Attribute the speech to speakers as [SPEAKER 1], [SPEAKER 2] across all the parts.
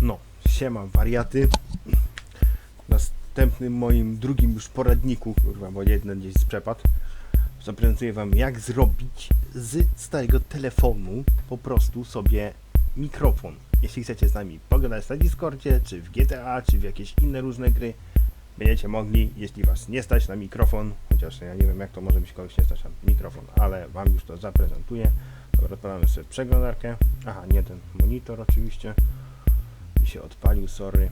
[SPEAKER 1] No, siema wariaty. W następnym moim drugim już poradniku, kurwa, bo jeden gdzieś przepadł, zaprezentuję wam jak zrobić z starego telefonu po prostu sobie mikrofon. Jeśli chcecie z nami pogadać na Discordzie, czy w GTA, czy w jakieś inne różne gry, będziecie mogli, jeśli was nie stać na mikrofon, chociaż ja nie wiem jak to może być kogoś nie stać na mikrofon, ale wam już to zaprezentuję. Dobra, odpalamy sobie przeglądarkę. Aha, nie ten monitor oczywiście. Się odpalił, sorry.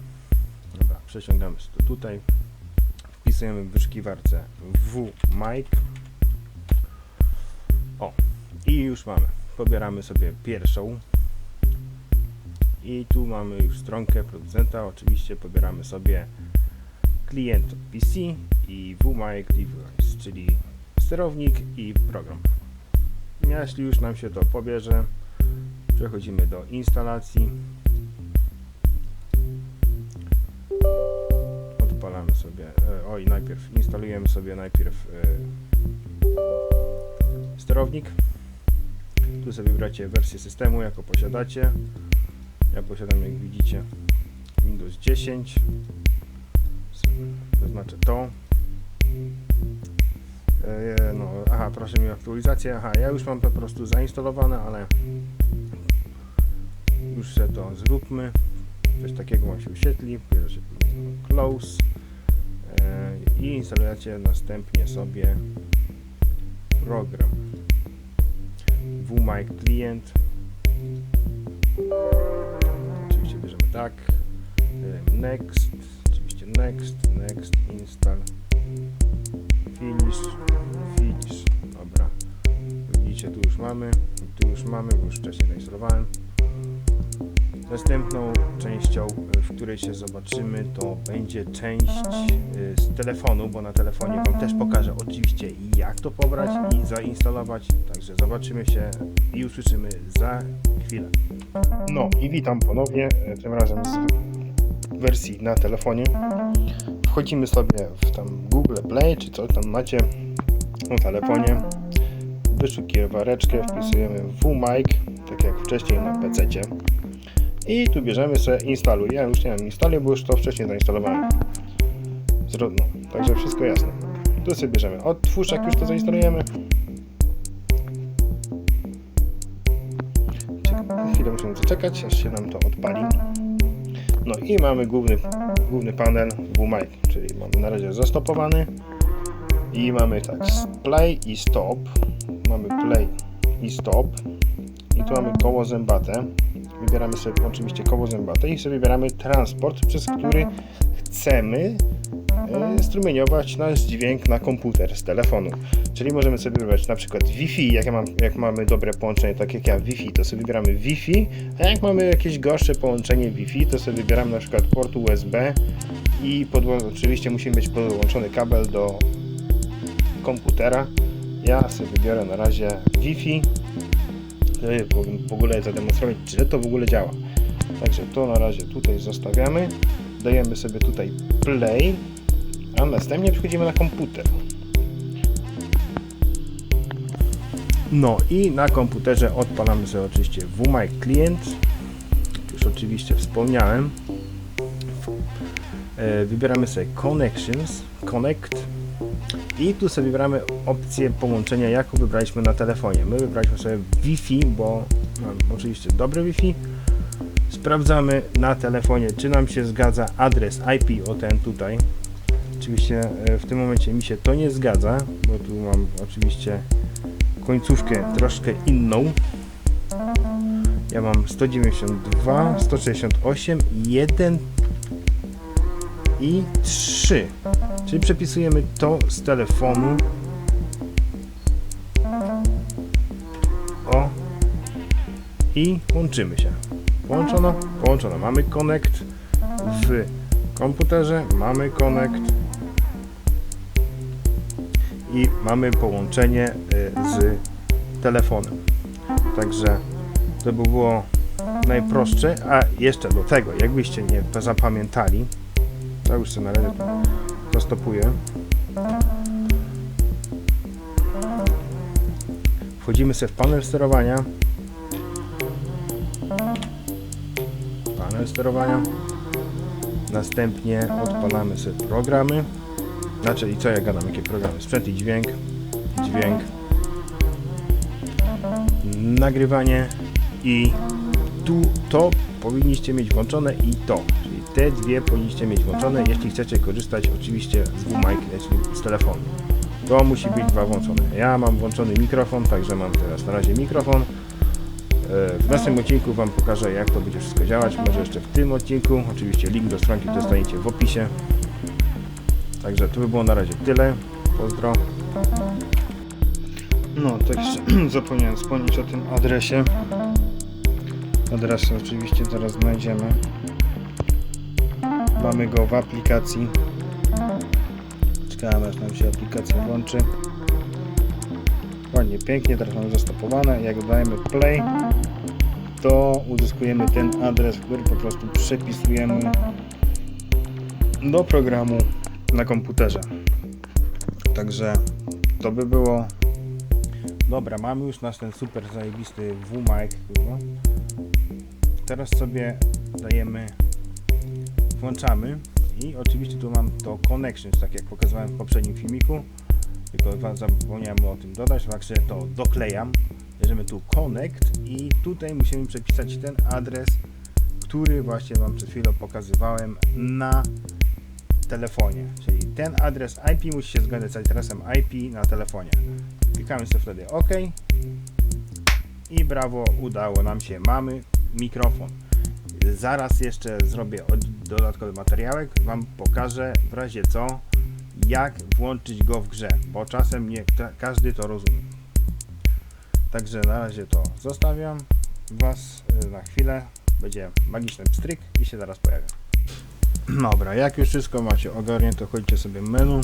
[SPEAKER 1] Dobra, przeciągamy to tutaj. Wpisujemy w wyszukiwarce WMic. O, i już mamy. Pobieramy sobie pierwszą. I tu mamy już stronkę producenta. Oczywiście pobieramy sobie klient PC i WMic Device, czyli sterownik i program. Jeśli już nam się to pobierze, przechodzimy do instalacji. Odpalamy sobie, e, oj najpierw instalujemy sobie najpierw e, sterownik. Tu sobie wybracie wersję systemu, jaką posiadacie. Ja posiadam, jak widzicie, Windows 10. Sobie Zaznaczę to. E, No, aha, proszę mi o aktualizację. Aha, ja już mam po prostu zainstalowane, ale już se to zróbmy. Coś takiego wam się wyświetli. Bierzecie close i instalujecie następnie sobie program WMic Client. Oczywiście bierzemy tak. E, Next, oczywiście next, next, install. Finish, finish. Dobra. Widzicie, tu już mamy, tu już mamy, bo już wcześniej zainstalowałem. Następną częścią, y, w której się zobaczymy, to będzie część y, z telefonu, bo na telefonie Wam też pokażę oczywiście jak to pobrać i zainstalować. Także zobaczymy się i usłyszymy za chwilę. No i witam ponownie, y, tym razem z wersji na telefonie. Wchodzimy sobie w tam Google Play, czy co tam macie na telefonie. Wyszukiwareczkę, wpisujemy WMic, tak jak wcześniej na PC. I tu bierzemy sobie instaluj. Ja już nie mam instaluj, bo już to wcześniej zainstalowałem. Zro- No, także wszystko jasne. Tu sobie bierzemy odtwórz, jak już to zainstalujemy. Czekaj, chwilę musimy zaczekać, aż się nam to odpali. No i mamy główny, główny panel WMic, czyli mamy na razie zastopowany. I mamy tak play i stop. Mamy play i stop. I tu mamy koło zębate. Wybieramy sobie oczywiście koło zębate i sobie wybieramy transport, przez który chcemy e, strumieniować nasz dźwięk na komputer z telefonu. Czyli możemy sobie wybrać na przykład Wi-Fi, jak, ja mam, jak mamy dobre połączenie, tak jak ja Wi-Fi, to sobie wybieramy Wi-Fi, a jak mamy jakieś gorsze połączenie Wi-Fi, to sobie wybieramy na przykład port USB i oczywiście musi być podłączony kabel do komputera. Ja sobie wybiorę na razie Wi-Fi, żeby w- ogóle zademonstrować, czy to w ogóle działa. Także to na razie tutaj zostawiamy. Dajemy sobie tutaj play, a następnie przechodzimy na komputer. No i na komputerze odpalamy sobie oczywiście WMiC Client. Już oczywiście wspomniałem. E, Wybieramy sobie Connections, Connect i tu sobie wybieramy opcję połączenia, jaką wybraliśmy na telefonie. My wybraliśmy sobie Wi-Fi, bo mam oczywiście dobre Wi-Fi. Sprawdzamy na telefonie, czy nam się zgadza adres IP o ten tutaj. Oczywiście e, w tym momencie mi się to nie zgadza, bo tu mam oczywiście końcówkę troszkę inną. Ja mam 192, 168, 1 i 3. Czyli przepisujemy to z telefonu. O. I łączymy się. Połączono? Połączono. Mamy connect w komputerze, mamy connect i mamy połączenie y, z telefonem. Także to by było najprostsze, a jeszcze do tego, jakbyście nie zapamiętali, ja już sobie na razie zastopuję. Wchodzimy sobie w panel sterowania. panel sterowania. Następnie odpalamy sobie programy. Znaczy i co ja gadam, jakie programy? Sprzęt i dźwięk, dźwięk, nagrywanie i tu to powinniście mieć włączone i to. Te dwie powinniście mieć włączone, jeśli chcecie korzystać oczywiście z WMic, czyli z telefonu. To musi być dwa włączone. Ja mam włączony mikrofon, także mam teraz na razie mikrofon. E, W następnym odcinku Wam pokażę jak to będzie wszystko działać. Może jeszcze w tym odcinku. Oczywiście link do stronki dostaniecie w opisie. Także to by było na razie tyle. Pozdro. No, tak zapomniałem wspomnieć o tym adresie. Adres oczywiście zaraz znajdziemy. Mamy go w aplikacji. Czekamy aż nam się aplikacja włączy. Ładnie, pięknie, teraz mamy zastopowane. Jak dajemy play, to uzyskujemy ten adres, który po prostu przepisujemy do programu na komputerze. Także to by było. Dobra, mamy już nasz ten super zajebisty WMic. Teraz sobie dajemy, włączamy i oczywiście tu mam to connections, tak jak pokazywałem w poprzednim filmiku. Tylko zapomniałem o tym dodać, także to doklejam. Bierzemy tu connect i tutaj musimy przepisać ten adres, który właśnie Wam przed chwilą pokazywałem na telefonie. Czyli ten adres IP musi się zgadzać z adresem IP na telefonie. Klikamy sobie wtedy OK i brawo, udało nam się. Mamy mikrofon. Zaraz jeszcze zrobię dodatkowy materiałek, Wam pokażę w razie co, jak włączyć go w grze, bo czasem nie ka- każdy to rozumie. Także na razie to zostawiam Was y, na chwilę. Będzie magiczny pstryk i się zaraz pojawia. Dobra, jak już wszystko macie ogarnięte, chodźcie sobie menu,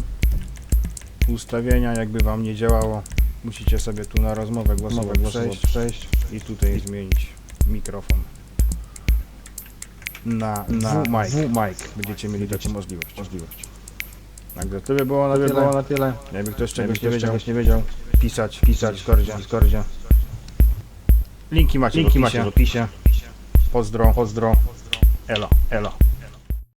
[SPEAKER 1] ustawienia, jakby Wam nie działało, musicie sobie tu na rozmowę głosową przejść, przejść i tutaj zmienić mikrofon na, na mic. mic. Będziecie mieli taką możliwość. możliwość. Także to by było na tyle.
[SPEAKER 2] było na tyle.
[SPEAKER 1] Jakby ktoś czegoś nie wiedział, nie wiedział, pisać, pisać w Discordzie. Discordzie. Linki macie,
[SPEAKER 2] Linki
[SPEAKER 1] w
[SPEAKER 2] macie
[SPEAKER 1] opisie. Pozdro, pozdro. Elo, elo.